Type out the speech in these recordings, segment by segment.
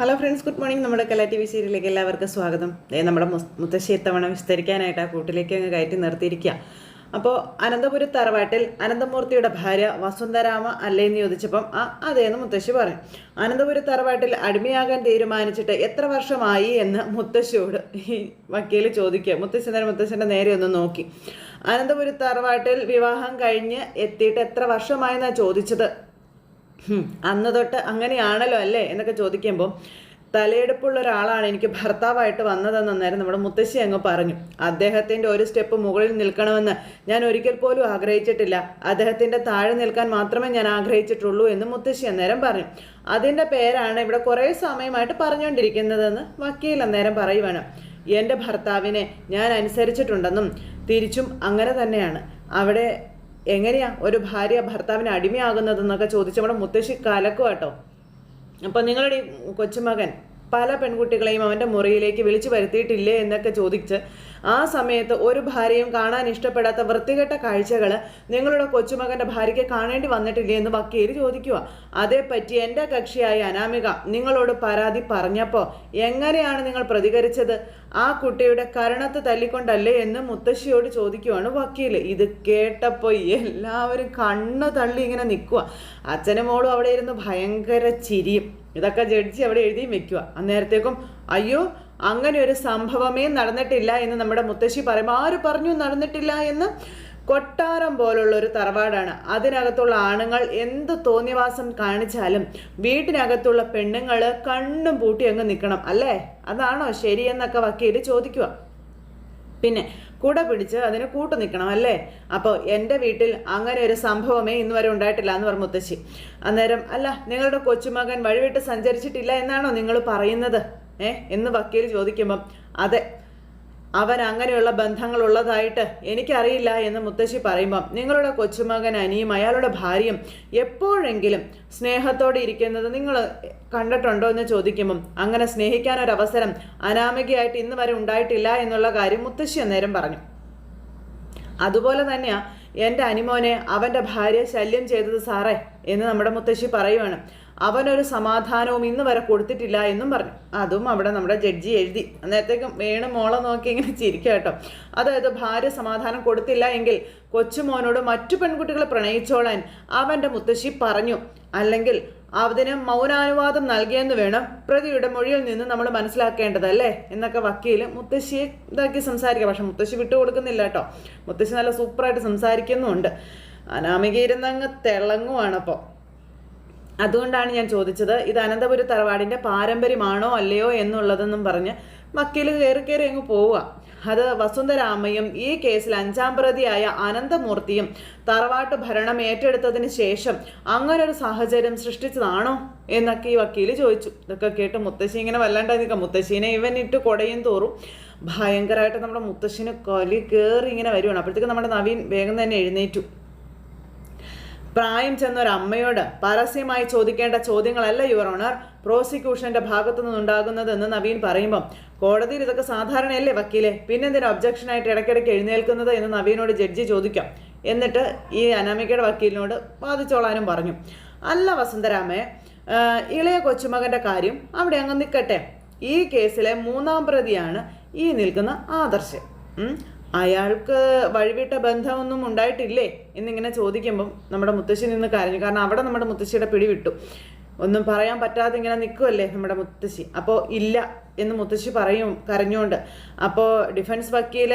Hello friends good morning നമ്മുടെ കല T V സീരിയലിലേക്ക് എല്ലാവർക്കും സ്വാഗതം. ദേ നമ്മുടെ മുത്തശ്ശി ഇത്തവണ വിസ്തരിക്കാനായിട്ട് ആ കൂട്ടിലേക്ക് അങ്ങ് കയറ്റി നിർത്തിയിരിക്കുക. അപ്പോൾ അനന്തപുര തറവാട്ടിൽ അനന്തമൂർത്തിയുടെ ഭാര്യ വസുന്ധരാമ അല്ലേന്ന് ചോദിച്ചപ്പം ആ അതേന്ന് മുത്തശ്ശി പറഞ്ഞു അനന്തപുര തറവാട്ടിൽ അടിമയാകാൻ തീരുമാനിച്ചിട്ട് എത്ര വർഷമായി എന്ന് മുത്തശ്ശിയോട് ഈ വക്കീൽ ചോദിക്കുക. മുത്തശ്ശി നേരം മുത്തശ്ശന്റെ നേരെ ഒന്ന് നോക്കി. അനന്തപുര തറവാട്ടിൽ വിവാഹം കഴിഞ്ഞ് എത്തിയിട്ട് എത്ര വർഷമായെന്നാണ് ചോദിച്ചത്? അന്ന് തൊട്ട് അങ്ങനെയാണല്ലോ അല്ലേ എന്നൊക്കെ ചോദിക്കുമ്പോൾ തലയെടുപ്പുള്ള ഒരാളാണ് എനിക്ക് ഭർത്താവായിട്ട് വന്നതെന്ന് അന്നേരം നമ്മുടെ മുത്തശ്ശി അങ്ങ് പറഞ്ഞു. അദ്ദേഹത്തിന്റെ ഒരു സ്റ്റെപ്പ് മുകളിൽ നിൽക്കണമെന്ന് ഞാൻ ഒരിക്കൽ പോലും ആഗ്രഹിച്ചിട്ടില്ല. അദ്ദേഹത്തിന്റെ താഴെ നിൽക്കാൻ മാത്രമേ ഞാൻ ആഗ്രഹിച്ചിട്ടുള്ളൂ എന്ന് മുത്തശ്ശി അന്നേരം പറഞ്ഞു. അതിന്റെ പേരാണ് ഇവിടെ കുറേ സമയമായിട്ട് പറഞ്ഞുകൊണ്ടിരിക്കുന്നതെന്ന് വക്കീൽ അന്നേരം പറയുവാണ്. എന്റെ ഭർത്താവിനെ ഞാൻ അനുസരിച്ചിട്ടുണ്ടെന്നും തിരിച്ചും അങ്ങനെ തന്നെയാണ്. അവിടെ എങ്ങനെയാ ഒരു ഭാര്യ ഭർത്താവിന് അടിമയാകുന്നതെന്നൊക്കെ ചോദിച്ച് നമ്മുടെ മുത്തശ്ശി കലക്കുവാട്ടോ. അപ്പം നിങ്ങളുടെ കൊച്ചുമകൻ പല പെൺകുട്ടികളെയും അവന്റെ മുറിയിലേക്ക് വിളിച്ചു വരുത്തിയിട്ടില്ലേ എന്നൊക്കെ ചോദിച്ച് ആ സമയത്ത് ഒരു ഭാര്യയും കാണാൻ ഇഷ്ടപ്പെടാത്ത വൃത്തികെട്ട കാഴ്ചകൾ നിങ്ങളുടെ കൊച്ചുമകന്റെ ഭാര്യയ്ക്ക് കാണേണ്ടി വന്നിട്ടില്ലേ എന്ന് വക്കീൽ ചോദിക്കുക. അതേപ്പറ്റി എന്റെ കക്ഷിയായ അനാമിക നിങ്ങളോട് പരാതി പറഞ്ഞപ്പോൾ എങ്ങനെയാണ് നിങ്ങൾ പ്രതികരിച്ചത്? ആ കുട്ടിയുടെ കരണത്ത് തല്ലിക്കൊണ്ടല്ലേ എന്ന് മുത്തശ്ശിയോട് ചോദിക്കുവാണ് വക്കീൽ ഇത് കേട്ടപ്പോൾ എല്ലാവരും കണ്ണ് തള്ളി ഇങ്ങനെ നിൽക്കുക അച്ഛനും മോളും അവിടെ ഇരുന്ന് ഭയങ്കര ചിരിയും. ഇതൊക്കെ ജഡ്ജി അവിടെ എഴുതിയും വെക്കുക അന്നേരത്തേക്കും അയ്യോ അങ്ങനെ ഒരു സംഭവമേ നടന്നിട്ടില്ല എന്ന് നമ്മുടെ മുത്തശ്ശി പറയുമ്പോൾ ആര് പറഞ്ഞു നടന്നിട്ടില്ല എന്ന്? കൊട്ടാരം പോലുള്ള ഒരു തറവാടാണ്. അതിനകത്തുള്ള ആണുങ്ങൾ എന്ത് തോന്നിവാസം കാണിച്ചാലും വീട്ടിനകത്തുള്ള പെണ്ണുങ്ങൾ കണ്ണും പൂട്ടി അങ്ങ് നിൽക്കണം അല്ലേ? അതാണോ ശരിയെന്നൊക്കെ വക്കീൽ ചോദിക്കുക പിന്നെ കുട പിടിച്ച് അതിന് കൂട്ടു നിൽക്കണം അല്ലേ? അപ്പോൾ എന്റെ വീട്ടിൽ അങ്ങനെ ഒരു സംഭവമേ ഇന്ന് വരെ ഉണ്ടായിട്ടില്ല എന്ന് പറഞ്ഞു മുത്തശ്ശി. അന്നേരം അല്ല നിങ്ങളുടെ കൊച്ചുമകൻ വഴിവിട്ട് സഞ്ചരിച്ചിട്ടില്ല എന്നാണോ നിങ്ങൾ പറയുന്നത്? ഏ? എന്ന് വക്കീൽ ചോദിക്കുമ്പം അതെ അവൻ അങ്ങനെയുള്ള ബന്ധങ്ങൾ ബന്ധങ്ങളുള്ളതായിട്ട് എനിക്കറിയില്ല എന്ന് മുത്തശ്ശി പറയുമ്പം നിങ്ങളുടെ കൊച്ചുമകൻ അനിയും അയാളുടെ ഭാര്യയും എപ്പോഴെങ്കിലും സ്നേഹത്തോടെ ഇരിക്കുന്നത് നിങ്ങൾ കണ്ടിട്ടുണ്ടോ എന്ന് ചോദിക്കുമ്പം അങ്ങനെ സ്നേഹിക്കാനൊരവസരം അനാമികയായിട്ട് ഇന്ന് വരെ ഉണ്ടായിട്ടില്ല എന്നുള്ള കാര്യം മുത്തശ്ശി അന്നേരം പറഞ്ഞു. അതുപോലെ തന്നെയാണ് എന്റെ അനിമോനെ അവന്റെ ഭാര്യ ശല്യം ചെയ്തത് സാറേ എന്ന് നമ്മുടെ മുത്തശ്ശി പറയുവാണ്. അവനൊരു സമാധാനവും ഇന്ന് വരെ കൊടുത്തിട്ടില്ല എന്നും പറഞ്ഞു. അതും അവിടെ നമ്മുടെ ജഡ്ജി എഴുതി. അന്നേരത്തേക്കും വേണു മോളെ നോക്കി ഇങ്ങനെ ചിരിക്കുക കേട്ടോ. അതായത് ഭാര്യ സമാധാനം കൊടുത്തില്ല എങ്കിൽ കൊച്ചുമോനോട് മറ്റു പെൺകുട്ടികളെ പ്രണയിച്ചോളാൻ അവന്റെ മുത്തശ്ശി പറഞ്ഞു. അല്ലെങ്കിൽ അതിന് മൗനാനുവാദം നൽകിയെന്ന് വേണം പ്രതിയുടെ മൊഴിയിൽ നിന്ന് നമ്മൾ മനസ്സിലാക്കേണ്ടതല്ലേ? എന്നൊക്കെ വക്കീൽ മുത്തശ്ശിയെ ഇതാക്കി സംസാരിക്കുക. പക്ഷെ മുത്തശ്ശി വിട്ടുകൊടുക്കുന്നില്ല കേട്ടോ. മുത്തശ്ശി നല്ല സൂപ്പറായിട്ട് സംസാരിക്കുന്നുമുണ്ട് അനാമികയിരുന്നങ്ങ് തിളങ്ങുവാണ് അപ്പോൾ. അതുകൊണ്ടാണ് ഞാൻ ചോദിച്ചത് ഇത് അനന്തപുര തറവാടിന്റെ പാരമ്പര്യമാണോ അല്ലയോ എന്നുള്ളതെന്നും പറഞ്ഞ് വക്കീൽ കയറി കയറി അങ്ങ് പോവുക. അത് വസുന്ധരാമയും ഈ കേസിൽ അഞ്ചാം പ്രതിയായ അനന്തമൂർത്തിയും തറവാട്ട് ഭരണം ഏറ്റെടുത്തതിന് ശേഷം അങ്ങനെ ഒരു സാഹചര്യം സൃഷ്ടിച്ചതാണോ എന്നൊക്കെ ഈ വക്കീൽ ചോദിച്ചു. ഇതൊക്കെ കേട്ട് മുത്തശ്ശി ഇങ്ങനെ വല്ലാണ്ടായി നിൽക്കാം മുത്തശ്ശീനെ ഇവൻ ഇട്ട് കൊടയും തോറും ഭയങ്കരമായിട്ട് നമ്മുടെ മുത്തശ്ശിന് കൊലി കയറി ഇങ്ങനെ വരുവാണ്. അപ്പോഴത്തേക്ക് നമ്മുടെ നവീൻ വേഗം തന്നെ എഴുന്നേറ്റു. പ്രായം ചെന്ന ഒരു അമ്മയോട് പരസ്യമായി ചോദിക്കേണ്ട ചോദ്യങ്ങളല്ല യുവർ ഓണർ പ്രോസിക്യൂഷന്റെ ഭാഗത്തു നിന്നുണ്ടാകുന്നതെന്ന് നവീൻ പറയുമ്പം കോടതിയിൽ ഇതൊക്കെ സാധാരണയല്ലേ വക്കീലെ? പിന്നെന്തിനാ ഒബ്ജക്ഷനായിട്ട് ഇടയ്ക്കിടയ്ക്ക് എഴുന്നേൽക്കുന്നത് എന്ന് നവീനോട് ജഡ്ജി ചോദിക്കാം. എന്നിട്ട് ഈ അനാമികയുടെ വക്കീലിനോട് വാദിച്ചോളാനും പറഞ്ഞു. അല്ല വസന്തരാമേ ഇളയ കൊച്ചുമകന്റെ കാര്യം അവിടെ അങ്ങ് നിൽക്കട്ടെ ഈ കേസിലെ മൂന്നാം പ്രതിയാണ് ഈ നിൽക്കുന്ന ആദർശ്. അയാൾക്ക് വഴിവിട്ട ബന്ധമൊന്നും ഉണ്ടായിട്ടില്ലേ? എന്നിങ്ങനെ ചോദിക്കുമ്പം നമ്മുടെ മുത്തശ്ശി നിന്ന് കരഞ്ഞു. കാരണം അവിടെ നമ്മുടെ മുത്തശ്ശിയുടെ പിടിവിട്ടു. ഒന്നും പറയാൻ പറ്റാതെ ഇങ്ങനെ നിൽക്കുമല്ലേ നമ്മുടെ മുത്തശ്ശി? അപ്പോൾ ഇല്ല എന്ന് മുത്തശ്ശി പറയും കരഞ്ഞുകൊണ്ട്. അപ്പോൾ ഡിഫൻസ് വക്കീൽ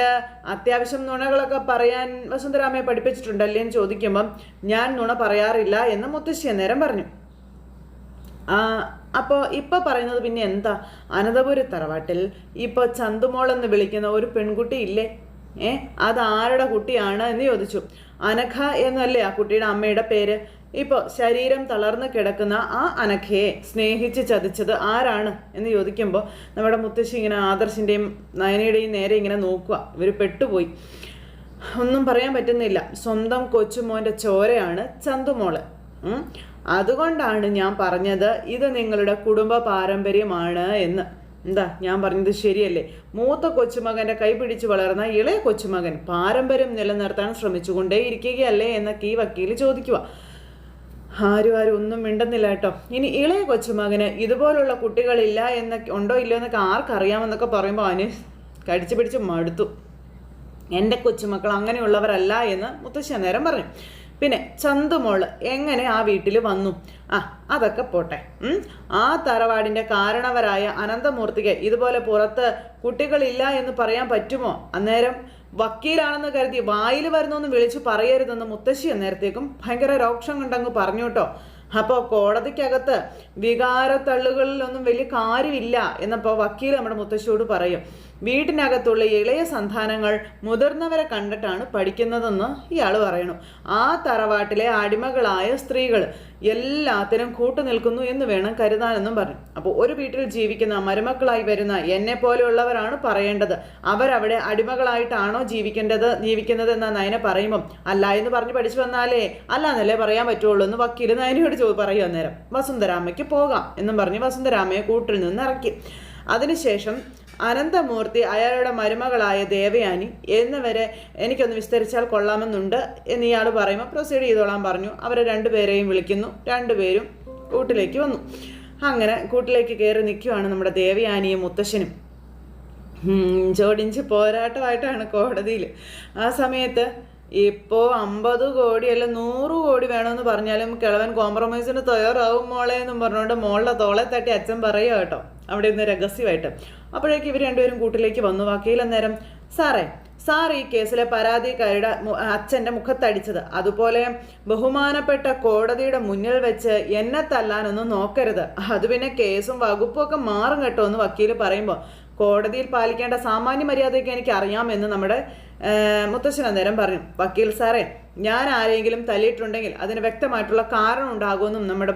അത്യാവശ്യം നുണകളൊക്കെ പറയാൻ വസുന്ധരാമയെ പഠിപ്പിച്ചിട്ടുണ്ടല്ലേ എന്ന് ചോദിക്കുമ്പം ഞാൻ നുണ പറയാറില്ല എന്ന് മുത്തശ്ശി അന്നേരം പറഞ്ഞു. ആ അപ്പോൾ ഇപ്പോൾ പറയുന്നത് പിന്നെ എന്താ? അനന്തപുരി തറവാട്ടിൽ ഇപ്പോൾ ചന്തുമോൾ എന്ന് വിളിക്കുന്ന ഒരു പെൺകുട്ടി ഇല്ലേ? ഏ? അത് ആരുടെ കുട്ടിയാണ് എന്ന് ചോദിച്ചു. അനഘ എന്നല്ലേ ആ കുട്ടിയുടെ അമ്മയുടെ പേര്? ഇപ്പോൾ ശരീരം തളർന്ന് കിടക്കുന്ന ആ അനഘയെ സ്നേഹിച്ച് ചതിച്ചത് ആരാണ് എന്ന് ചോദിക്കുമ്പോൾ നമ്മുടെ മുത്തശ്ശി ഇങ്ങനെ ആദർശിന്റെയും നയനയുടെയും നേരെ ഇങ്ങനെ നോക്കുക. ഇവർ പെട്ടുപോയി. ഒന്നും പറയാൻ പറ്റുന്നില്ല. സ്വന്തം കൊച്ചുമോന്റെ ചോരയാണ് ചന്തുമോൾ. അതുകൊണ്ടാണ് ഞാൻ പറഞ്ഞത് ഇത് നിങ്ങളുടെ കുടുംബ പാരമ്പര്യമാണ് എന്ന്. എന്താ ഞാൻ പറഞ്ഞത് ശരിയല്ലേ? മൂത്ത കൊച്ചുമകന്റെ കൈ പിടിച്ചു വളർന്ന ഇളയ കൊച്ചുമകൻ പാരമ്പര്യം നിലനിർത്താൻ ശ്രമിച്ചുകൊണ്ടേ ഇരിക്കുകയല്ലേ എന്നൊക്കെ ഈ വക്കീൽ ചോദിക്കുക ആരും ആരും ഒന്നും മിണ്ടുന്നില്ല കേട്ടോ. ഇനി ഇളയ കൊച്ചുമകന് ഇതുപോലുള്ള കുട്ടികളില്ല എന്നൊക്കെ ഉണ്ടോ ഇല്ലയോ എന്നൊക്കെ ആർക്കറിയാമെന്നൊക്കെ പറയുമ്പോൾ അവന് കടിച്ചു പിടിച്ച് മടുത്തു. എന്റെ കൊച്ചുമക്കൾ അങ്ങനെയുള്ളവരല്ല എന്ന് മുത്തശ്ശി അന്നേരം പറഞ്ഞു. പിന്നെ ചന്തുമോൾ എങ്ങനെ ആ വീട്ടിൽ വന്നു? ആ അതൊക്കെ പോട്ടെ. ആ തറവാടിന്റെ കാരണവരായ അനന്തമൂർത്തിക്ക് ഇതുപോലെ പുറത്ത് കുട്ടികളില്ല എന്ന് പറയാൻ പറ്റുമോ? അന്നേരം വക്കീലാണെന്ന് കരുതി വായിൽ വരുന്നൊന്ന് വിളിച്ച് പറയരുതെന്ന് മുത്തശ്ശി അന്നേരത്തേക്കും ഭയങ്കര രോക്ഷം കണ്ടങ്ങ് പറഞ്ഞു കേട്ടോ. അപ്പോൾ കോടതിക്കകത്ത് വികാരത്തള്ളുകളിലൊന്നും വലിയ കാര്യമില്ല എന്നപ്പോൾ വക്കീൽ നമ്മുടെ മുത്തശ്ശിയോട് പറയും. വീട്ടിനകത്തുള്ള ഇളയ സന്താനങ്ങൾ മുതിർന്നവരെ കണ്ടിട്ടാണ് പഠിക്കുന്നതെന്ന് ഇയാൾ പറയണു ആ തറവാട്ടിലെ അടിമകളായ സ്ത്രീകൾ എല്ലാത്തിനും കൂട്ടുനിൽക്കുന്നു എന്ന് വേണം കരുതാനെന്നും പറഞ്ഞു. അപ്പോൾ ഒരു വീട്ടിൽ ജീവിക്കുന്ന മരുമക്കളായി വരുന്ന എന്നെ പോലെയുള്ളവരാണ് പറയേണ്ടത്. അവരവിടെ അടിമകളായിട്ടാണോ ജീവിക്കേണ്ടത് ജീവിക്കുന്നത് എന്ന നയനെ പറയുമ്പം അല്ല എന്ന് പറഞ്ഞ് പഠിച്ചു വന്നാലേ അല്ല എന്നല്ലേ പറയാൻ പറ്റുള്ളൂ എന്ന് വക്കീൽ നയനയോട് ചോ പറയുക അന്നേരം. വസുന്ധരാമയ്ക്ക് പോകാം എന്നും പറഞ്ഞ് വസുന്ധരാമയെ കൂട്ടിൽ നിന്ന് ഇറക്കി. അതിനുശേഷം അനന്തമൂർത്തി അയാളുടെ മരുമകളായ ദേവയാനി എന്നിവരെ എനിക്കൊന്ന് വിസ്തരിച്ചാൽ കൊള്ളാമെന്നുണ്ട് എന്ന് ഇയാൾ പറയുമ്പോൾ പ്രൊസീഡ് ചെയ്തോളാൻ പറഞ്ഞു. അവരെ രണ്ടുപേരെയും വിളിക്കുന്നു. രണ്ടുപേരും കൂട്ടിലേക്ക് വന്നു. അങ്ങനെ കൂട്ടിലേക്ക് കയറി നിൽക്കുവാണ് നമ്മുടെ ദേവയാനിയും മുത്തശ്ശനും. ചോടിഞ്ച് പോരാട്ടമായിട്ടാണ് കോടതിയിൽ ആ സമയത്ത് ഇപ്പോൾ അമ്പത് കോടി അല്ല നൂറ് കോടി വേണമെന്ന് പറഞ്ഞാലും കിളവൻ കോംപ്രമൈസിന് തയ്യാറാവും മോളെ എന്നും പറഞ്ഞുകൊണ്ട് മോളുടെ തോളെ തട്ടി അച്ഛൻ പറയുക കേട്ടോ. അവിടെ നിന്ന് രഹസ്യമായിട്ട്. അപ്പോഴേക്ക് ഇവർ രണ്ടുപേരും കൂട്ടിലേക്ക് വന്നു. വക്കീൽ അന്നേരം സാറേ സാർ ഈ കേസിലെ പരാതിക്കാരുടെ അച്ഛന്റെ മുഖത്തടിച്ചത്. അതുപോലെ ബഹുമാനപ്പെട്ട കോടതിയുടെ മുന്നിൽ വെച്ച് എന്നെ തല്ലാനൊന്നും നോക്കരുത്. അത് പിന്നെ കേസും വകുപ്പും ഒക്കെ മാറും കേട്ടോ എന്ന് വക്കീൽ പറയുമ്പോൾ കോടതിയിൽ പാലിക്കേണ്ട സാമാന്യ മര്യാദയൊക്കെ എനിക്ക് അറിയാമെന്ന് നമ്മുടെ മുത്തശ്ശൻ നേരം പറഞ്ഞു വക്കീൽ സാറേ ഞാൻ ആരെങ്കിലും തല്ലിയിട്ടുണ്ടെങ്കിൽ അതിന് വ്യക്തമായിട്ടുള്ള കാരണം ഉണ്ടാകുമെന്നും നമ്മുടെ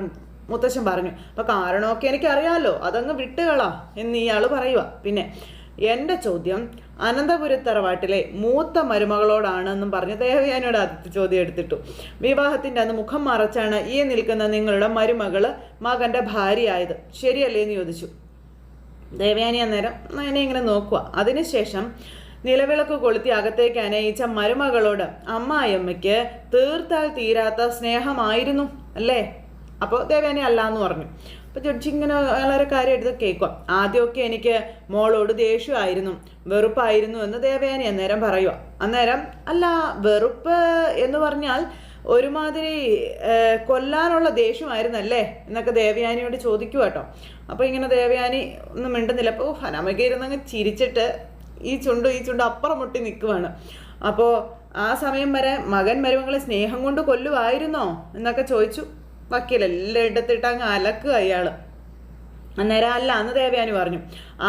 മുത്തശ്ശൻ പറഞ്ഞു. അപ്പോൾ കാരണമൊക്കെ എനിക്കറിയാമല്ലോ അതങ്ങ് വിട്ടുകളാ എന്ന് ഇയാൾ പറയുക പിന്നെ എന്റെ ചോദ്യം അനന്തപുരത്തറവാട്ടിലെ മൂത്ത മരുമകളോടാണെന്നും പറഞ്ഞ് ദേവയാനിയുടെ ആദ്യത്തെ ചോദ്യം എടുത്തിട്ടു. വിവാഹത്തിന്റെ അന്ന് മുഖം മറച്ചാണ് ഈ നിൽക്കുന്ന നിങ്ങളുടെ മരുമകൾ മകന്റെ ഭാര്യയായത്. ശരിയല്ലേ? എന്ന് ചോദിച്ചു. ദേവയാനി അന്നേരം എന്നെ ഇങ്ങനെ നോക്കുക അതിനുശേഷം നിലവിളക്ക് കൊളുത്തി അകത്തേക്ക് അനയിച്ച മരുമകളോട് അമ്മായിയമ്മയ്ക്ക് തീർത്താൽ തീരാത്ത സ്നേഹമായിരുന്നു അല്ലേ? അപ്പോൾ ദേവയാനി അല്ല എന്ന് പറഞ്ഞു. അപ്പോൾ ജഡ്ജി ഇങ്ങനെ വളരെ കാര്യമായിട്ട് കേൾക്കുക. ആദ്യമൊക്കെ എനിക്ക് മോളോട് ദേഷ്യമായിരുന്നു വെറുപ്പായിരുന്നു എന്ന് ദേവയാനി അന്നേരം പറയുക. അന്നേരം അല്ല വെറുപ്പ് എന്ന് പറഞ്ഞാൽ ഒരുമാതിരി കൊല്ലാനുള്ള ദേഷ്യമായിരുന്നല്ലേ? എന്നൊക്കെ ദേവയാനിയോട് ചോദിക്കുക കേട്ടോ അപ്പോൾ ഇങ്ങനെ ദേവയാനി ഒന്നും മിണ്ടുന്നില്ല. അപ്പോൾ ഹനമക ഇരുന്നങ്ങ് ചിരിച്ചിട്ട് ഈ ചുണ്ടും ഈ ചുണ്ടും അപ്പുറം മുട്ടി നിൽക്കുവാണ് അപ്പോൾ ആ സമയം വരെ മകൻ മരുമകളെ സ്നേഹം കൊണ്ട് കൊല്ലുമായിരുന്നോ എന്നൊക്കെ ചോദിച്ചു. വക്കീൽ എല്ലാം എടുത്തിട്ട് അങ്ങ് അലക്കുക അയാൾ അന്നേരം അല്ല അന്ന് ദേവയാനി പറഞ്ഞു.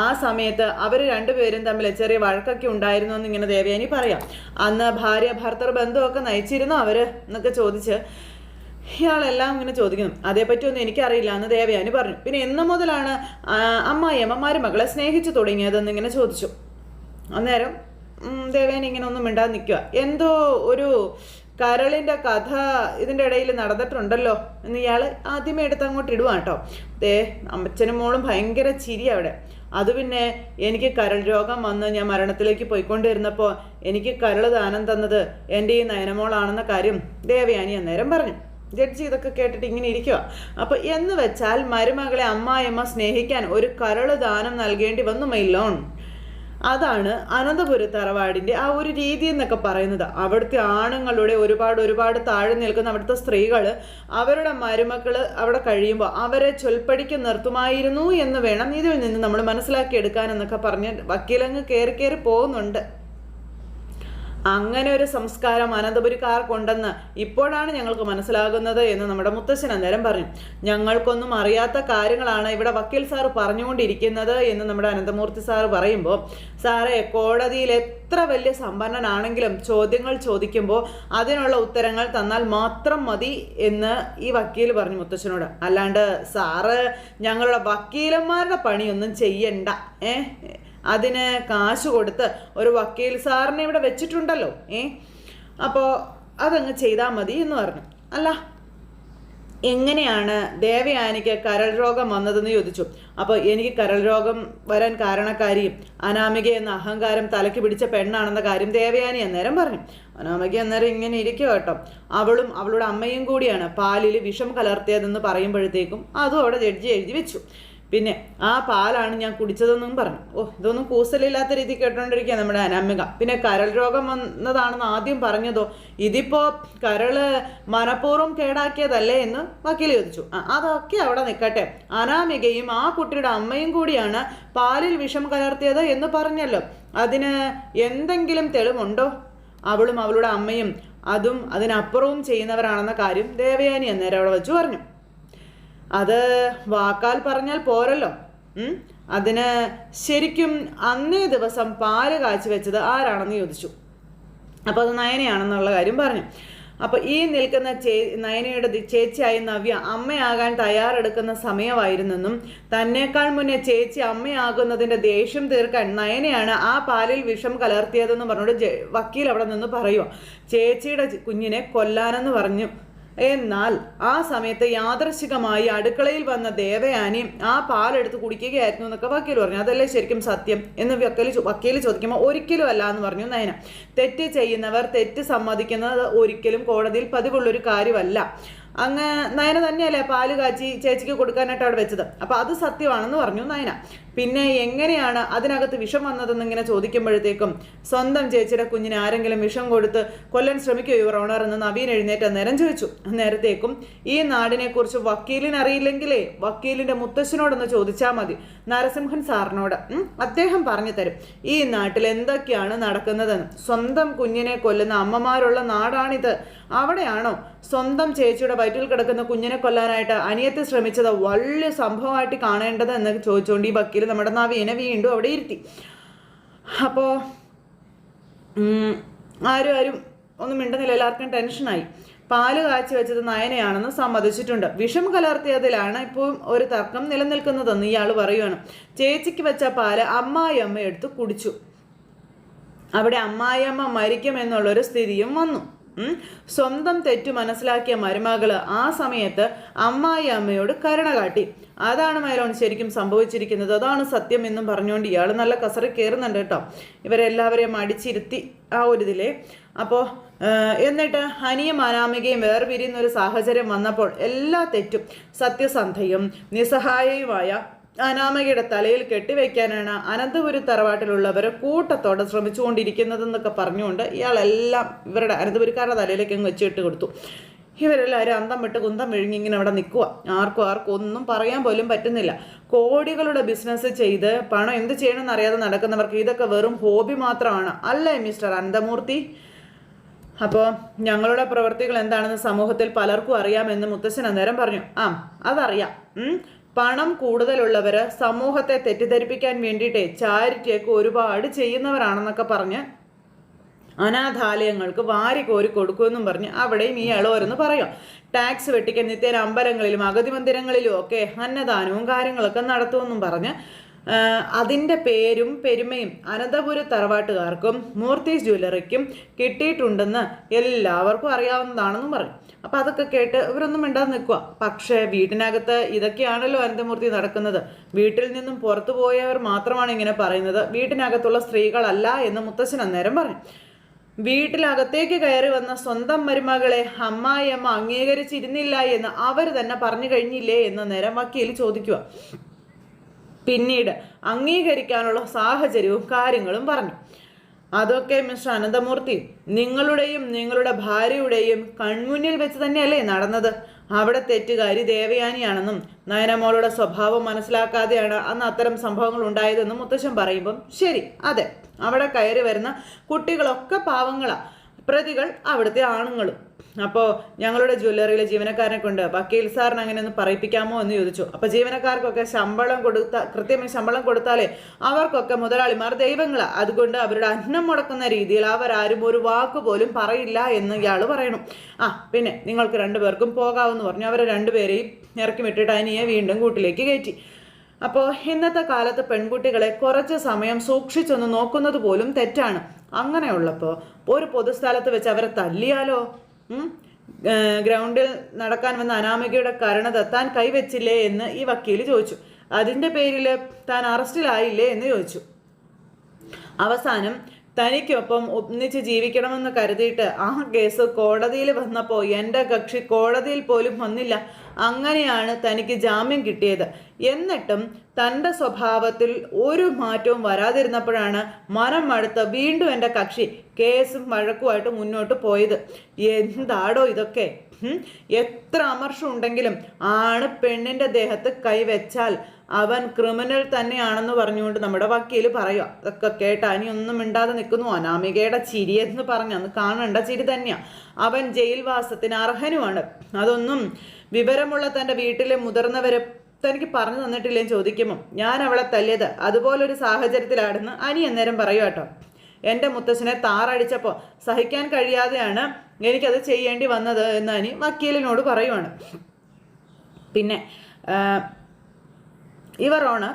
ആ സമയത്ത് അവർ രണ്ടുപേരും തമ്മിൽ ചെറിയ വഴക്കൊക്കെ ഉണ്ടായിരുന്നു എന്ന് ഇങ്ങനെ ദേവയാനി പറയാം. അന്ന് ഭാര്യ ഭർത്തർ ബന്ധമൊക്കെ നയിച്ചിരുന്നു അവർ എന്നൊക്കെ ചോദിച്ച് ഇയാളെല്ലാം ഇങ്ങനെ ചോദിക്കുന്നു. അതേപ്പറ്റി ഒന്നും എനിക്കറിയില്ല എന്ന് ദേവയാനി പറഞ്ഞു. പിന്നെ എന്ന് മുതലാണ് അമ്മമാരും മകളെ സ്നേഹിച്ചു തുടങ്ങിയതെന്ന് ഇങ്ങനെ ചോദിച്ചു. അന്നേരം ദേവേൻ ഇങ്ങനെ ഒന്നും മിണ്ടാതെ നിൽക്കുക എന്തോ ഒരു കരളിന്റെ കഥ ഇതിന്റെ ഇടയിൽ നടന്നിട്ടുണ്ടല്ലോ എന്ന് ഇയാൾ ആദ്യമേ എടുത്ത് അങ്ങോട്ട് ഇടുവാ കേട്ടോ. ദേ അമ്മച്ചനും മോളും ഭയങ്കര ചിരി അവിടെ. അത് പിന്നെ എനിക്ക് കരൾ രോഗം വന്ന് ഞാൻ മരണത്തിലേക്ക് പോയിക്കൊണ്ടിരുന്നപ്പോൾ എനിക്ക് കരൾ ദാനം തന്നത് എന്റെ ഈ നയനമോളാണെന്ന കാര്യം ദേവയാനി അന്നേരം പറഞ്ഞു. ജഡ്ജി ഇതൊക്കെ കേട്ടിട്ട് ഇങ്ങനെ ഇരിക്കുക അപ്പോൾ എന്ന് വെച്ചാൽ മരുമകളെ അമ്മായിയമ്മ സ്നേഹിക്കാൻ ഒരു കരൾ ദാനം നൽകേണ്ടി വന്നു മൈലോൺ അതാണ് അനന്തപുര തറവാടിന്റെ ആ ഒരു രീതി എന്നൊക്കെ പറയുന്നത്. അവിടുത്തെ ആണുങ്ങളുടെ ഒരുപാട് ഒരുപാട് താഴെ നിൽക്കുന്ന അവിടുത്തെ സ്ത്രീകൾ അവരുടെ മരുമക്കൾ അവിടെ കഴിയുമ്പോൾ അവരെ ചൊൽപ്പടിക്ക് നിർത്തുമായിരുന്നു എന്ന് വേണം ഇതിൽ നിന്ന് നമ്മൾ മനസ്സിലാക്കിയെടുക്കാൻ എന്നൊക്കെ പറഞ്ഞ് വക്കീലങ്ങ് കയറി കയറി പോകുന്നുണ്ട്. അങ്ങനെ ഒരു സംസ്കാരം അനന്തപുരിക്കാർക്കുണ്ടെന്ന് ഇപ്പോഴാണ് ഞങ്ങൾക്ക് മനസ്സിലാകുന്നത് എന്ന് നമ്മുടെ മുത്തശ്ശൻ അന്നേരം പറഞ്ഞു. ഞങ്ങൾക്കൊന്നും അറിയാത്ത കാര്യങ്ങളാണ് ഇവിടെ വക്കീൽ സാറ് പറഞ്ഞുകൊണ്ടിരിക്കുന്നത് എന്ന് നമ്മുടെ അനന്തമൂർത്തി സാറ് പറയുമ്പോൾ സാറേ കോടതിയിൽ എത്ര വലിയ സമ്പന്നനാണെങ്കിലും ചോദ്യങ്ങൾ ചോദിക്കുമ്പോൾ അതിനുള്ള ഉത്തരങ്ങൾ തന്നാൽ മാത്രം മതി എന്ന് ഈ വക്കീൽ പറഞ്ഞു മുത്തശ്ശനോട്. അല്ലാണ്ട് സാറ് ഞങ്ങളുടെ വക്കീലന്മാരുടെ പണിയൊന്നും ചെയ്യണ്ട ഏ? അതിന് കാശ് കൊടുത്ത് ഒരു വക്കീൽ സാറിനെ ഇവിടെ വെച്ചിട്ടുണ്ടല്ലോ ഏ? അപ്പോൾ അതങ്ങ് ചെയ്താൽ മതി എന്ന് പറഞ്ഞു. അല്ല എങ്ങനെയാണ് ദേവയാനിക്ക് കരൾ രോഗം വന്നതെന്ന് ചോദിച്ചു. അപ്പോൾ എനിക്ക് കരൾ രോഗം വരാൻ കാരണക്കാരിയും അനാമിക എന്ന അഹങ്കാരം തലയ്ക്ക് പിടിച്ച പെണ്ണാണെന്ന കാര്യം ദേവയാനി അന്നേരം പറഞ്ഞു. അനാമിക അന്നേരം ഇങ്ങനെ ഇരിക്കുക കേട്ടോ. അവളും അവളുടെ അമ്മയും കൂടിയാണ് പാലിൽ വിഷം കലർത്തിയതെന്ന് പറയുമ്പോഴത്തേക്കും അതും അവിടെ ജഡ്ജി എഴുതി വെച്ചു. പിന്നെ ആ പാലാണ് ഞാൻ കുടിച്ചതെന്നും പറഞ്ഞു. ഓ ഇതൊന്നും കൂസലില്ലാത്ത രീതി കേട്ടോണ്ടിരിക്കുക നമ്മുടെ അനാമിക. പിന്നെ കരൾ രോഗം വന്നതാണെന്ന് ആദ്യം പറഞ്ഞതോ? ഇതിപ്പോ കരൾ മനഃപൂർവം കേടാക്കിയതല്ലേ എന്ന് വക്കീൽ ചോദിച്ചു. അതൊക്കെ അവിടെ നിൽക്കട്ടെ അനാമികയും ആ കുട്ടിയുടെ അമ്മയും കൂടിയാണ് പാലിൽ വിഷം കലർത്തിയത് എന്ന് പറഞ്ഞല്ലോ. അതിന് എന്തെങ്കിലും തെളിവുണ്ടോ? അവളും അവളുടെ അമ്മയും അതും അതിനപ്പുറവും ചെയ്യുന്നവരാണെന്ന കാര്യം ദേവയാനി അന്നേരം അവിടെ വെച്ച് പറഞ്ഞു. അത് വാക്കാൽ പറഞ്ഞാൽ പോരല്ലോ? അതിന് ശരിക്കും അന്നേ ദിവസം പാൽ കാച്ചി വെച്ചത് ആരാണെന്ന് ചോദിച്ചു. അപ്പോൾ അത് നയനയാണെന്നുള്ള കാര്യം പറഞ്ഞു. അപ്പോൾ ഈ നിൽക്കുന്ന ചേ നയനയുടെ ചേച്ചിയായ നവ്യ അമ്മയാകാൻ തയ്യാറെടുക്കുന്ന സമയമായിരുന്നെന്നും തന്നെക്കാൾ മുന്നേ ചേച്ചി അമ്മയാകുന്നതിന്റെ ദേഷ്യം തീർക്കാൻ നയനയാണ് ആ പാലിൽ വിഷം കലർത്തിയതെന്ന് പറഞ്ഞുകൊണ്ട് വക്കീൽ അവിടെ നിന്ന് പറയുക ചേച്ചിയുടെ കുഞ്ഞിനെ കൊല്ലാനെന്ന് പറഞ്ഞു. എന്നാൽ ആ സമയത്ത് യാദർശികമായി അടുക്കളയിൽ വന്ന ദേവയാനി ആ പാലെടുത്ത് കുടിക്കുകയായിരുന്നു എന്നൊക്കെ വക്കീൽ പറഞ്ഞു. അതല്ലേ ശരിക്കും സത്യം? എന്ന് വക്കീൽ വക്കീൽ ചോദിക്കുമ്പോൾ ഒരിക്കലും അല്ല എന്ന് പറഞ്ഞു നയന. തെറ്റ് ചെയ്യുന്നവർ തെറ്റ് സമ്മതിക്കുന്നത് ഒരിക്കലും കോടതിയിൽ പതിവുള്ളൊരു കാര്യമല്ല. അങ്ങ് നയന തന്നെയല്ലേ പാൽ കാച്ചി ചേച്ചിക്ക് കൊടുക്കാനായിട്ട് അവിടെ വെച്ചത്? അപ്പൊ അത് സത്യമാണെന്ന് പറഞ്ഞു നയന. പിന്നെ എങ്ങനെയാണ് അതിനകത്ത് വിഷം വന്നതെന്ന് ഇങ്ങനെ ചോദിക്കുമ്പോഴത്തേക്കും സ്വന്തം ചേച്ചിയുടെ കുഞ്ഞിന് ആരെങ്കിലും വിഷം കൊടുത്ത് കൊല്ലാൻ ശ്രമിക്കുകയോ ഇവർ ഓണർ എന്ന് നവീൻ എഴുന്നേറ്റ് അന്നേരം ചോദിച്ചു. അന്നേരത്തേക്കും ഈ നാടിനെ കുറിച്ച് വക്കീലിന് അറിയില്ലെങ്കിലേ വക്കീലിന്റെ മുത്തശ്ശനോടൊന്ന് ചോദിച്ചാൽ മതി നരസിംഹൻ സാറിനോട്. അദ്ദേഹം പറഞ്ഞു തരും. ഈ നാട്ടിൽ എന്തൊക്കെയാണ് നടക്കുന്നതെന്ന്? സ്വന്തം കുഞ്ഞിനെ കൊല്ലുന്ന അമ്മമാരുള്ള നാടാണിത്. അവിടെയാണോ സ്വന്തം ചേച്ചിയുടെ വയറ്റിൽ കിടക്കുന്ന കുഞ്ഞിനെ കൊല്ലാനായിട്ട് അനിയത്തെ ശ്രമിച്ചത്? വലിയ സംഭവമായിട്ട് കാണേണ്ടത് എന്ന് ചോദിച്ചുകൊണ്ട് ഈ ബക്കീൽ നമ്മുടെ നവീനെ വീണ്ടും അവിടെ ഇരുത്തി. അപ്പോൾ ആരും ആരും ഒന്നും മിണ്ടുന്നില്ല. എല്ലാവർക്കും ടെൻഷനായി പാൽ കാച്ചി വെച്ചത് നയനയാണെന്ന് സമ്മതിച്ചിട്ടുണ്ട്. വിഷം കലർത്തിയതിലാണ് ഇപ്പോൾ ഒരു തർക്കം നിലനിൽക്കുന്നതെന്ന് ഇയാൾ പറയുകയാണ് ചേച്ചിക്ക് വെച്ച പാൽ അമ്മായി അമ്മ എടുത്ത് കുടിച്ചു. അവിടെ അമ്മായിയമ്മ മരിക്കുമെന്നുള്ളൊരു സ്ഥിതിയും വന്നു. സ്വന്തം തെറ്റു മനസ്സിലാക്കിയ മരുമകൾ ആ സമയത്ത് അമ്മായി അമ്മയോട് കരുണ കാട്ടി. അതാണ് മൈലോൺ ശരിക്കും സംഭവിച്ചിരിക്കുന്നത്. അതാണ് സത്യം എന്നും പറഞ്ഞുകൊണ്ട് ഇയാൾ നല്ല കസറി കയറുന്നുണ്ട് കേട്ടോ. ഇവരെല്ലാവരെയും അടിച്ചിരുത്തി ആ ഒരു ഇതിലെ. അപ്പോൾ എന്നിട്ട് ഹനിയും അനാമികയും വേർപിരിയുന്ന ഒരു സാഹചര്യം വന്നപ്പോൾ എല്ലാ തെറ്റും സത്യസന്ധയും നിസ്സഹായയുമായ അനാമികയുടെ തലയിൽ കെട്ടിവെക്കാനാണ് അനന്തപുരി തറവാട്ടിലുള്ളവർ കൂട്ടത്തോടെ ശ്രമിച്ചുകൊണ്ടിരിക്കുന്നതെന്നൊക്കെ പറഞ്ഞുകൊണ്ട് ഇയാളെല്ലാം ഇവരുടെ അനന്തപുരിക്കാരുടെ തലയിലേക്ക് അങ്ങ് വെച്ചിട്ട് കൊടുത്തു. ഇവരെല്ലാവരും അന്തം വിട്ട് കുന്തം വിഴുങ്ങി ഇങ്ങനെ അവിടെ നിൽക്കുക ആർക്കും ആർക്കും ഒന്നും പറയാൻ പോലും പറ്റുന്നില്ല. കോടികളുടെ ബിസിനസ് ചെയ്ത് പണം എന്ത് ചെയ്യണമെന്ന് അറിയാതെ നടക്കുന്നവർക്ക് ഇതൊക്കെ വെറും ഹോബി മാത്രമാണ്. അല്ലേ മിസ്റ്റർ അനന്തമൂർത്തി? അപ്പോൾ ഞങ്ങളുടെ പ്രവർത്തികൾ എന്താണെന്ന് സമൂഹത്തിൽ പലർക്കും അറിയാമെന്ന് മുത്തശ്ശൻ അന്നേരം പറഞ്ഞു. ആ അതറിയാം. പണം കൂടുതലുള്ളവർ സമൂഹത്തെ തെറ്റിദ്ധരിപ്പിക്കാൻ വേണ്ടിയിട്ടേ ചാരിറ്റിയൊക്കെ ഒരുപാട് ചെയ്യുന്നവരാണെന്നൊക്കെ പറഞ്ഞ് അനാഥാലയങ്ങൾക്ക് വാരി കോരി കൊടുക്കുമെന്നും പറഞ്ഞ് അവിടെയും ഈ ഇളവരെന്ന് പറയാം ടാക്സ് വെട്ടിക്കാൻ നിത്യേന അമ്പലങ്ങളിലും അഗതി മന്ദിരങ്ങളിലും ഒക്കെ അന്നദാനവും കാര്യങ്ങളൊക്കെ നടത്തുമെന്നും പറഞ്ഞ് അതിന്റെ പേരും പെരുമയും അനന്തപുര തറവാട്ടുകാർക്കും മൂർത്തീസ് ജ്വല്ലറിക്കും കിട്ടിയിട്ടുണ്ടെന്ന് എല്ലാവർക്കും അറിയാവുന്നതാണെന്നും പറഞ്ഞു. അപ്പം അതൊക്കെ കേട്ട് ഇവരൊന്നും മിണ്ടാതെ നിൽക്കുക പക്ഷേ വീട്ടിനകത്ത് ഇതൊക്കെയാണല്ലോ അനന്തമൂർത്തി നടക്കുന്നത്. വീട്ടിൽ നിന്നും പുറത്തു പോയവർ മാത്രമാണ് ഇങ്ങനെ പറയുന്നത്. വീട്ടിനകത്തുള്ള സ്ത്രീകളല്ല എന്ന് മുത്തശ്ശൻ അന്നേരം പറഞ്ഞു. വീട്ടിലകത്തേക്ക് കയറി വന്ന സ്വന്തം മരുമകളെ അമ്മായിയമ്മ അംഗീകരിച്ചിരുന്നില്ല എന്ന് അവർ തന്നെ പറഞ്ഞു കഴിഞ്ഞില്ലേ എന്ന് നേരം വക്കീൽ ചോദിക്കുക പിന്നീട് അംഗീകരിക്കാനുള്ള സാഹചര്യവും കാര്യങ്ങളും പറഞ്ഞു. അതൊക്കെ മിസ്റ്റർ അനന്തമൂർത്തി നിങ്ങളുടെയും നിങ്ങളുടെ ഭാര്യയുടെയും കൺമുന്നിൽ വെച്ച് തന്നെയല്ലേ നടന്നത്? അവിടെ തെറ്റുകാരി ദേവയാനിയാണെന്നും നയനമോളുടെ സ്വഭാവം മനസ്സിലാക്കാതെയാണ് അന്ന് അത്തരം സംഭവങ്ങൾ ഉണ്ടായതെന്നും മുത്തശ്ശൻ പറയുമ്പം ശരി അതെ. അവിടെ കയറി വരുന്ന കുട്ടികളൊക്കെ പാവങ്ങളാണ് പ്രതികൾ അവിടുത്തെ ആണുങ്ങളും. അപ്പോൾ ഞങ്ങളുടെ ജ്വല്ലറിയിലെ ജീവനക്കാരനെ കൊണ്ട് വക്കീൽ സാറിന് അങ്ങനെ ഒന്ന് പറയിപ്പിക്കാമോ എന്ന് ചോദിച്ചു. അപ്പോൾ ജീവനക്കാർക്കൊക്കെ ശമ്പളം കൊടുത്ത കൃത്യമായി ശമ്പളം കൊടുത്താലേ അവർക്കൊക്കെ മുതലാളിമാർ ദൈവങ്ങളാണ് അതുകൊണ്ട് അവരുടെ അന്നം മുടക്കുന്ന രീതിയിൽ അവരാരും ഒരു വാക്ക് പോലും പറയില്ല എന്ന് ഇയാൾ പറയണം. ആ പിന്നെ നിങ്ങൾക്ക് രണ്ടുപേർക്കും പോകാമെന്ന് പറഞ്ഞു. അവരെ രണ്ടുപേരെയും ഇറക്കി വിട്ടിട്ട് അനിയെ വീണ്ടും കൂട്ടിലേക്ക് കയറ്റി. അപ്പോൾ ഇന്നത്തെ കാലത്ത് പെൺകുട്ടികളെ കുറച്ച് സമയം സൂക്ഷിച്ചൊന്ന് നോക്കുന്നത് പോലും തെറ്റാണ്. അങ്ങനെയുള്ളപ്പോൾ ഒരു പൊതുസ്ഥലത്ത് വെച്ച് അവരെ തല്ലിയാലോ? ഗ്രൗണ്ടിൽ നടക്കാൻ വന്ന അനാമികയുടെ കരണ താൻ കൈവച്ചില്ലേ എന്ന് ഈ വക്കീൽ ചോദിച്ചു. അതിന്റെ പേരിൽ താൻ അറസ്റ്റിലായില്ലേ എന്ന് ചോദിച്ചു. അവസാനം തനിക്കൊപ്പം ഒന്നിച്ച് ജീവിക്കണമെന്ന് കരുതിയിട്ട് ആ കേസ് കോടതിയിൽ വന്നപ്പോൾ എന്റെ കക്ഷി കോടതിയിൽ പോലും വന്നില്ല. അങ്ങനെയാണ് തനിക്ക് ജാമ്യം കിട്ടിയത്. എന്നിട്ടും തന്റെ സ്വഭാവത്തിൽ ഒരു മാറ്റവും വരാതിരുന്നപ്പോഴാണ് മനം മടുത്ത് വീണ്ടും എന്റെ കക്ഷി കേസും വഴക്കുമായിട്ട് മുന്നോട്ട് പോയത്. എന്താടോ ഇതൊക്കെ? എത്ര അമർഷം ഉണ്ടെങ്കിലും ആണ് പെണ്ണിന്റെ ദേഹത്ത് കൈവച്ചാൽ അവൻ ക്രിമിനൽ തന്നെയാണെന്ന് പറഞ്ഞുകൊണ്ട് നമ്മുടെ വക്കീൽ പറയുക അതൊക്കെ കേട്ട അനി ഒന്നും മിണ്ടാതെ നിൽക്കുന്നു. അനാമികയുടെ ചിരിയെന്ന് പറഞ്ഞു അന്ന് കാണേണ്ട ചിരി തന്നെയാ. അവൻ ജയിൽവാസത്തിന് അർഹനുമാണ്. അതൊന്നും വിവരമുള്ള തന്റെ വീട്ടിലെ മുതിർന്നവരെ തനിക്ക് പറഞ്ഞു തന്നിട്ടില്ലേ ചോദിക്കുമ്പോൾ ഞാൻ അവളെ തല്ലിയത് അതുപോലൊരു സാഹചര്യത്തിലാണെന്ന് അനി അന്നേരം പറയുക കേട്ടോ. എന്റെ മുത്തശ്ശനെ താറടിച്ചപ്പോൾ സഹിക്കാൻ കഴിയാതെയാണ് എനിക്കത് ചെയ്യേണ്ടി വന്നത് എന്ന് അനി വക്കീലിനോട് പറയുവാണ്. പിന്നെ ഇവർ ഓണർ.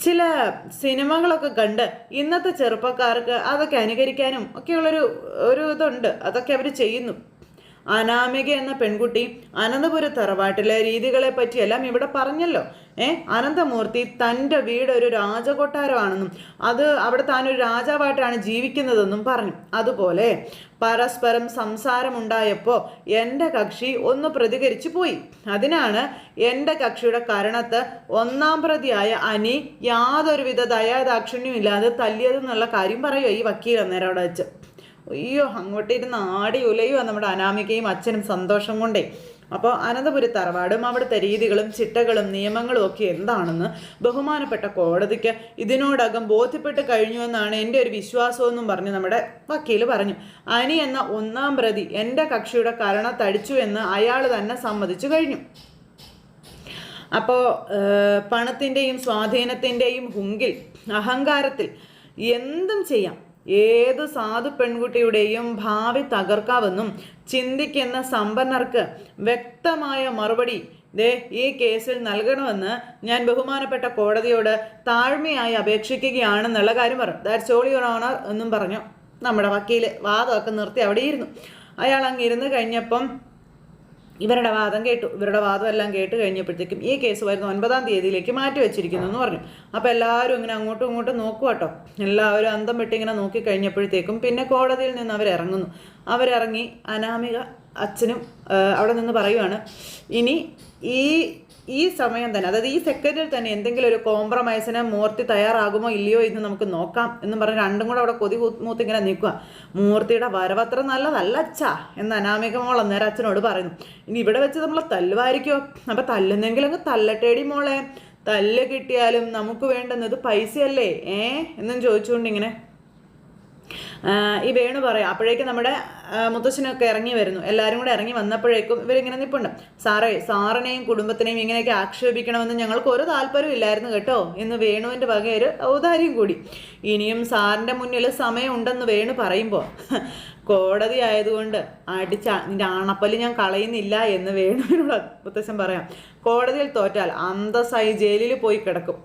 ചില സിനിമകളൊക്കെ കണ്ട് ഇന്നത്തെ ചെറുപ്പക്കാർക്ക് അതൊക്കെ അനുകരിക്കാനും ഒക്കെയുള്ളൊരു ഒരു ഇതുണ്ട്. അതൊക്കെ അവർ ചെയ്യുന്നു. അനാമിക എന്ന പെൺകുട്ടി അനന്തപുര തറവാട്ടിലെ രീതികളെ പറ്റിയെല്ലാം ഇവിടെ പറഞ്ഞല്ലോ. ഏ അനന്തമൂർത്തി തന്റെ വീട് ഒരു രാജകൊട്ടാരമാണെന്നും അത് അവിടെ താനൊരു രാജാവായിട്ടാണ് ജീവിക്കുന്നതെന്നും പറഞ്ഞു. അതുപോലെ പരസ്പരം സംസാരമുണ്ടായപ്പോൾ എന്റെ കക്ഷി ഒന്ന് പ്രതികരിച്ചു പോയി. അതിനാണ് എന്റെ കക്ഷിയുടെ കരണത്ത് ഒന്നാം പ്രതിയായ അനി യാതൊരുവിധ ദയാദാക്ഷിണ്യം ഇല്ലാതെ തല്ലിയതെന്നുള്ള കാര്യം പറയുമോ ഈ വക്കീൽ അന്നേരം അവിടെ വെച്ച്. അയ്യോ അങ്ങോട്ടിരുന്ന് ആടി ഉലയുവാ നമ്മുടെ അനാമികയും അച്ഛനും സന്തോഷം കൊണ്ടേ. അപ്പോൾ അനന്തപുരി തറവാടും അവിടുത്തെ രീതികളും ചിട്ടകളും നിയമങ്ങളും ഒക്കെ എന്താണെന്ന് ബഹുമാനപ്പെട്ട കോടതിക്ക് ഇതിനോടകം ബോധ്യപ്പെട്ട് കഴിഞ്ഞു എന്നാണ് എന്റെ ഒരു വിശ്വാസമെന്നും പറഞ്ഞ് നമ്മുടെ വക്കീൽ പറഞ്ഞു. അനി എന്ന ഒന്നാം പ്രതി എന്റെ കക്ഷിയുടെ കരണ തടിച്ചു എന്ന് അയാൾ തന്നെ സമ്മതിച്ചു കഴിഞ്ഞു. അപ്പോൾ പണത്തിന്റെയും സ്വാധീനത്തിന്റെയും ഹുങ്കിൽ അഹങ്കാരത്തിൽ എന്തും ചെയ്യാം. ഏത് സാധു പെൺകുട്ടിയുടെയും ഭാവി തകർക്കാവെന്നും ചിന്തിക്കുന്ന സമ്പന്നർക്ക് വ്യക്തമായ മറുപടി ദേ ഈ കേസിൽ നൽകണമെന്ന് ഞാൻ ബഹുമാനപ്പെട്ട കോടതിയോട് താഴ്മയായി അപേക്ഷിക്കുകയാണെന്നുള്ള കാര്യം പറഞ്ഞു. ദാറ്റ്സ് ഓൾ യുവർ ഓണർ എന്നും പറഞ്ഞു. നമ്മുടെ വക്കീൽ വാദമൊക്കെ നിർത്തി അവിടെ ഇരുന്നു അയാൾ അങ്ങ് ഇരുന്ന് കഴിഞ്ഞപ്പം ഇവരുടെ വാദം കേട്ടു. ഇവരുടെ വാദം എല്ലാം കേട്ട് കഴിഞ്ഞപ്പോഴത്തേക്കും ഈ കേസ് വരുന്ന ഒൻപതാം തീയതിയിലേക്ക് മാറ്റി വെച്ചിരിക്കുന്നു എന്ന് പറഞ്ഞു. അപ്പോൾ എല്ലാവരും ഇങ്ങനെ അങ്ങോട്ടും ഇങ്ങോട്ടും നോക്കുക കേട്ടോ. എല്ലാവരും അന്തം വിട്ട് ഇങ്ങനെ നോക്കി കഴിഞ്ഞപ്പോഴത്തേക്കും പിന്നെ കോടതിയിൽ നിന്ന് അവരിറങ്ങുന്നു അവരിറങ്ങി അനാമിക അച്ഛനും അവിടെ നിന്ന് പറയുവാണ് ഇനി ഈ ഈ സമയം തന്നെ അതായത് ഈ സെക്കൻഡിൽ തന്നെ എന്തെങ്കിലും ഒരു കോംപ്രമൈസിന് മൂർത്തി തയ്യാറാകുമോ ഇല്ലയോ എന്ന് നമുക്ക് നോക്കാം എന്ന് പറഞ്ഞ് രണ്ടും കൂടെ അവിടെ കൊതി മൂത്ത് ഇങ്ങനെ നിൽക്കുക മൂർത്തിയുടെ വരവത്ര നല്ലതല്ല അച്ഛാ എന്ന് അനാമിക മോൾ അന്നേരം അച്ഛനോട് പറയുന്നു. ഇനി ഇവിടെ വെച്ച് നമ്മൾ തല്ലുമായിരിക്കോ അപ്പം തല്ലുന്നെങ്കിലും തല്ലട്ടേടി മോളെ. തല്ല് കിട്ടിയാലും നമുക്ക് വേണ്ടുന്നത് പൈസയല്ലേ? ഏ? എന്നും ചോദിച്ചുകൊണ്ട് ഇങ്ങനെ ഈ വേണു പറയാം അപ്പോഴേക്കും നമ്മുടെ മുത്തശ്ശനൊക്കെ ഇറങ്ങി വരുന്നു. എല്ലാവരും കൂടെ ഇറങ്ങി വന്നപ്പോഴേക്കും ഇവരിങ്ങനെ നിൽപ്പുണ്ട് സാറേ സാറിനെയും കുടുംബത്തിനെയും ഇങ്ങനെയൊക്കെ ആക്ഷേപിക്കണമെന്ന് ഞങ്ങൾക്ക് ഒരു താല്പര്യം ഇല്ലായിരുന്നു കേട്ടോ എന്ന് വേണുവിന്റെ വക ഒരു ഔദാര്യം കൂടി. ഇനിയും സാറിന്റെ മുന്നിൽ സമയമുണ്ടെന്ന് വേണു പറയുമ്പോൾ കോടതി ആയതുകൊണ്ട് അടിച്ച നിന്റെ ആണപ്പല്ല് ഞാൻ കളയുന്നില്ല എന്ന് വേണുവിനോട് മുത്തശ്ശൻ പറയാം. കോടതിയിൽ തോറ്റാൽ അന്തസ്സായി ജയിലിൽ പോയി കിടക്കും.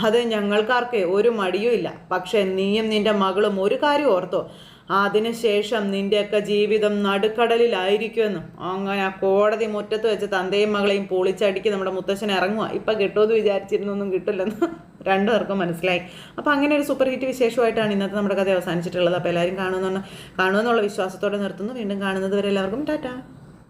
അത് ഞങ്ങൾക്കാർക്ക് ഒരു മടിയും ഇല്ല. പക്ഷെ നീയും നിന്റെ മകളും ഒരു കാര്യം ഓർത്തോ. അതിനുശേഷം നിന്റെയൊക്കെ ജീവിതം നടുക്കടലിലായിരിക്കുമെന്നും. അങ്ങനെ കോടതി മുറ്റത്ത് വെച്ച് തന്തയും മകളെയും പൊളിച്ചടിക്ക് നമ്മുടെ മുത്തശ്ശൻ ഇറങ്ങുക ഇപ്പം കിട്ടുമെന്ന് വിചാരിച്ചിരുന്നൊന്നും കിട്ടില്ലെന്ന് രണ്ടു പേർക്കും മനസ്സിലായി. അപ്പോൾ അങ്ങനെ ഒരു സൂപ്പർ ഹിറ്റ് വിശേഷമായിട്ടാണ് ഇന്നത്തെ നമ്മുടെ കഥ അവസാനിച്ചിട്ടുള്ളത്. അപ്പോൾ എല്ലാവരും കാണുമെന്നുള്ള കാണുമെന്നുള്ള വിശ്വാസത്തോടെ നിർത്തുന്നു. വീണ്ടും കാണുന്നത് വരെ എല്ലാവർക്കും ടാറ്റാ.